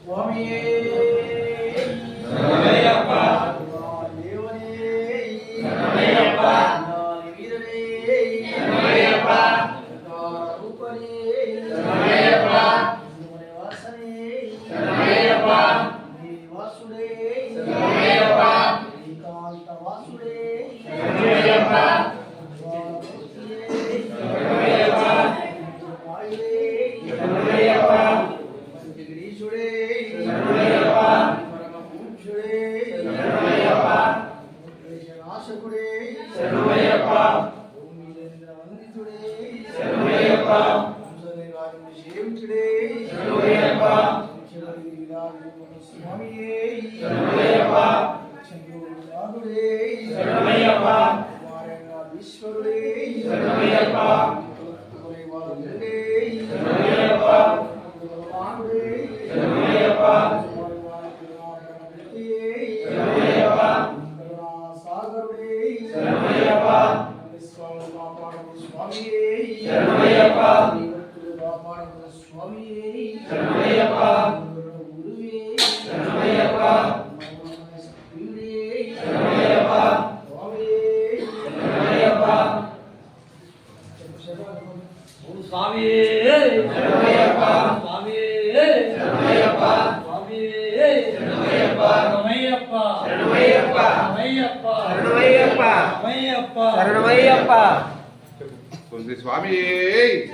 சுவாமியே ఆశకుడే. சுவாமியே சரணையப்பா சுவாமியே சரணையப்பா சுவாமியே சரணையப்பா ரமையப்பா சரணையப்பா ரமையப்பா சரணையப்பா ரமையப்பா சரணையப்பா ஸ்ரீ சுவாமியே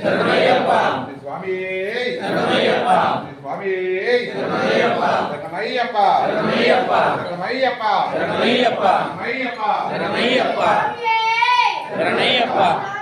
சரணையப்பா ஸ்ரீ சுவாமியே சரணையப்பா ஸ்ரீ சுவாமியே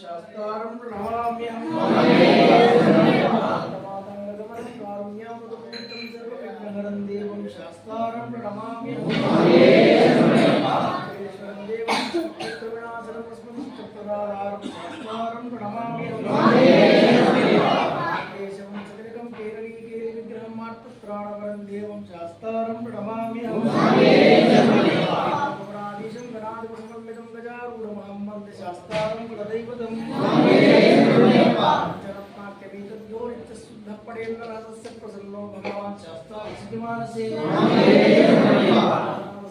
శాస్త్రం ప్రణమామ్యం శాస్త్రం కులదైవతం జనత్నాఖ్యమేతద్యో నిత్యశుద్ధపడేంద్ర రథస్య ప్రసన్నో భగవాన్ శాస్త్ర సిద్ధిమానసే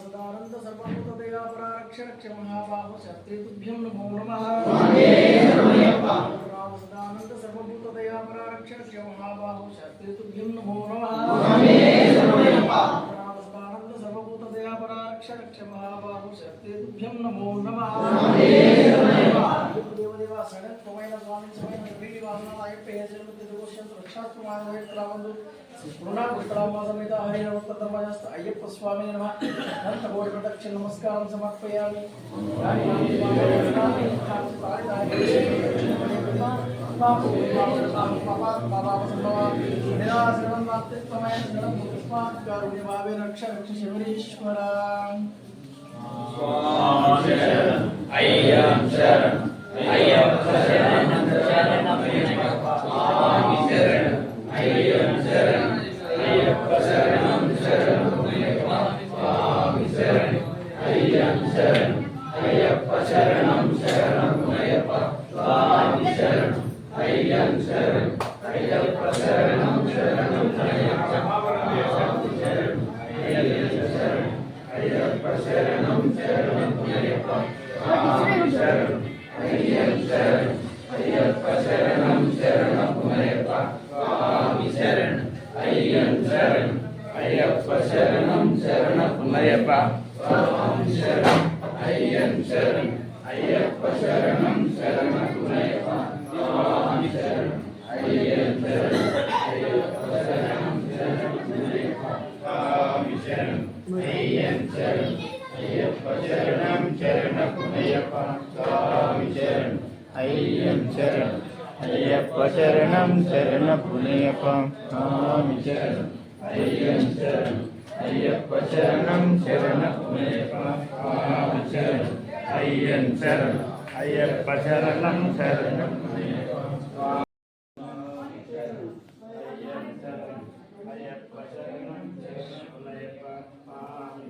సదానంద సర్వభూతదయా పరారక్ష రక్ష మహాబాహు శాస్త్రే తుభ్యం నమో నమః రామ సడత్వమైన వీడి వాహన అయ్యప్ప హేజలు తిరుగుషన్ రక్షాత్మమైన వైత్రామందు పూర్ణ పుత్రామ సమేత హరిణ ఉత్తమస్త అయ్యప్ప స్వామి నమ. అనంత కోటి ప్రదక్షిణ నమస్కారం సమర్పయామి. రక్ష రక్ష శివరీశ్వర అయ్యం శరణం. అయ్యప్ప శరణం శరణం స్వామి శరణం అయ్యం శరణం అయ్యప్ప శరణం శరణం స్వామి శరణం అయ్యం శరణం అయ్యప్ప శరణం శరణం అయ్యప్ప స్వామి శరణం అయ్యం శరణం అయ్యప్ప శరణం శరణం అయ్యప్ప స్వామి శరణం అయ్యం శరణం అయ్యప్ప శరణం శరణం అయ్యప్ప స్వామి శరణం అయ్యం శరణం అయ్యప్ప శరణం శరణం అయ్యప్ప స్వామి శరణం అయ్యం శరణం అయ్యప్ప శరణం శరణం అయ్యప్ప స్వామి శరణం అయ్యం శరణం అయ్యప్ప శరణం శరణం అయ్యప్ప స్వామి శరణం అయ్యం శరణం అయ్యప్ప శరణం శరణం అయ్యప్ప స్వామి శరణం అయ్యం శరణం అయ్యప్ప శరణం శరణమయ్యప్ప స్వామి శరణం అయ్యం శరణం అయ్యప్ప శరణం శరణపునయ్యప్ప స్వామి శరణం అయ్యం శరణం అయ్యప్ప శరణం శరణపునయ్యప్ప స్వామి శరణం అయ్యం శరణం అయ్యప్ప శరణం శరణపునయ్యప్ప స్వామి శరణం అయ్యం శరణం అయ్యప్ప శరణం శరణపునయ్యప్ప స్వామి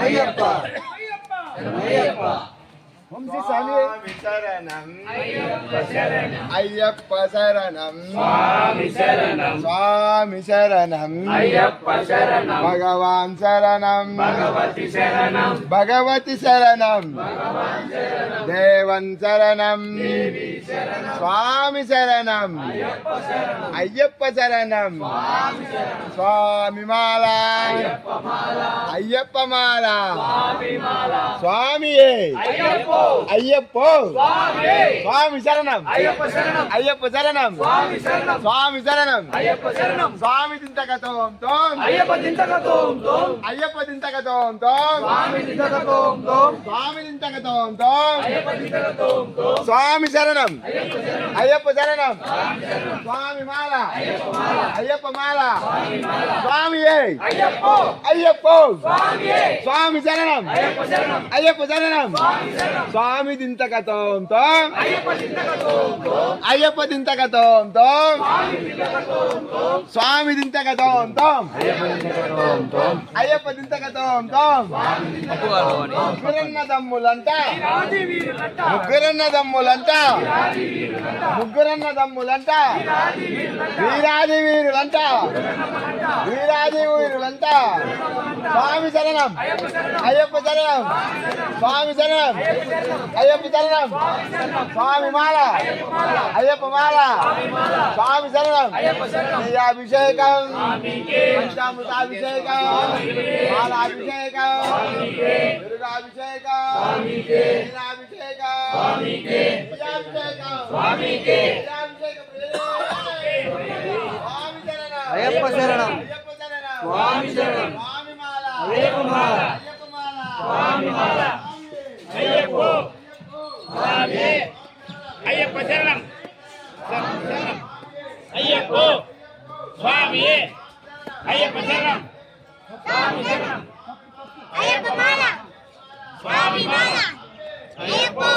అయ్యప్ప శరణం శరణపునయ్యప్ప స్వామి. శరణం అయ్యం శరణం. అయ్యప్ప శరణం స్వామి శరణం. భగవాన్ శరణం. భగవతి శరణం. భగవతి శరణం. దేవన్ శరణం. స్వామి శరణం. అయ్యప్ప శరణం. స్వామి మాల. అయ్యప్ప మాల. స్వామి అయ్యప్ప అయ్యప్ప! స్వామి! శరణం! అయ్యప్ప శరణం! అయ్యప్ప శరణం! స్వామి శరణం! స్వామి శరణం! అయ్యప్ప శరణం! స్వామి దింతకతోం తోం! అయ్యప్ప దింతకతోం తోం! అయ్యప్ప దింతకతోం తోం! స్వామి దింతకతోం తోం! స్వామి దింతకతోం తోం! అయ్యప్ప దింతకతోం తోం! స్వామి శరణం! అయ్యప్ప శరణం! స్వామి మాల! అయ్యప్ప మాల! స్వామి అయ్యప్ప! అయ్యప్ప! స్వామి స్వామి శరణం! అయ్యప్ప శరణం! అయ్యప్ప శరణం! స్వామి దింతకతోం తోం అయ్యప్ప దింతకతోం తోం అయ్యప్ప దింతకతోం తోం స్వామి దింతకతోం తోం అయ్యప్ప దింతకతోం తోం ముగ్గురన్న దమ్ములంట. ముగ్గురన్న దమ్ములంట. ముగ్గురన్న దమ్ములంట. వీరాది వీరులంట. వీరాది వీరులంట. శరణం అయ్యప్ప శరణం స్వామి శరణం అయ్యప్ప శరణం స్వామి మాల. అయ్యప్ప మాల. స్వామి శరణం అభిషేకం పంచామృతాభిషేకం. మాలాభిషేకం. దుర్గాభిషేకం. నీలాభిషేకం విజయాభిషేకం విజయాభిషేకం స్వామి శరణం అయ్యకుమార స్వామి మాల అయ్యప్పో స్వామి అయ్యప్ప శరణం శరణం అయ్యప్పో స్వామి అయ్యప్ప శరణం స్వామి శరణం అయ్యప్ప మాల స్వామి మాల అయ్యప్పో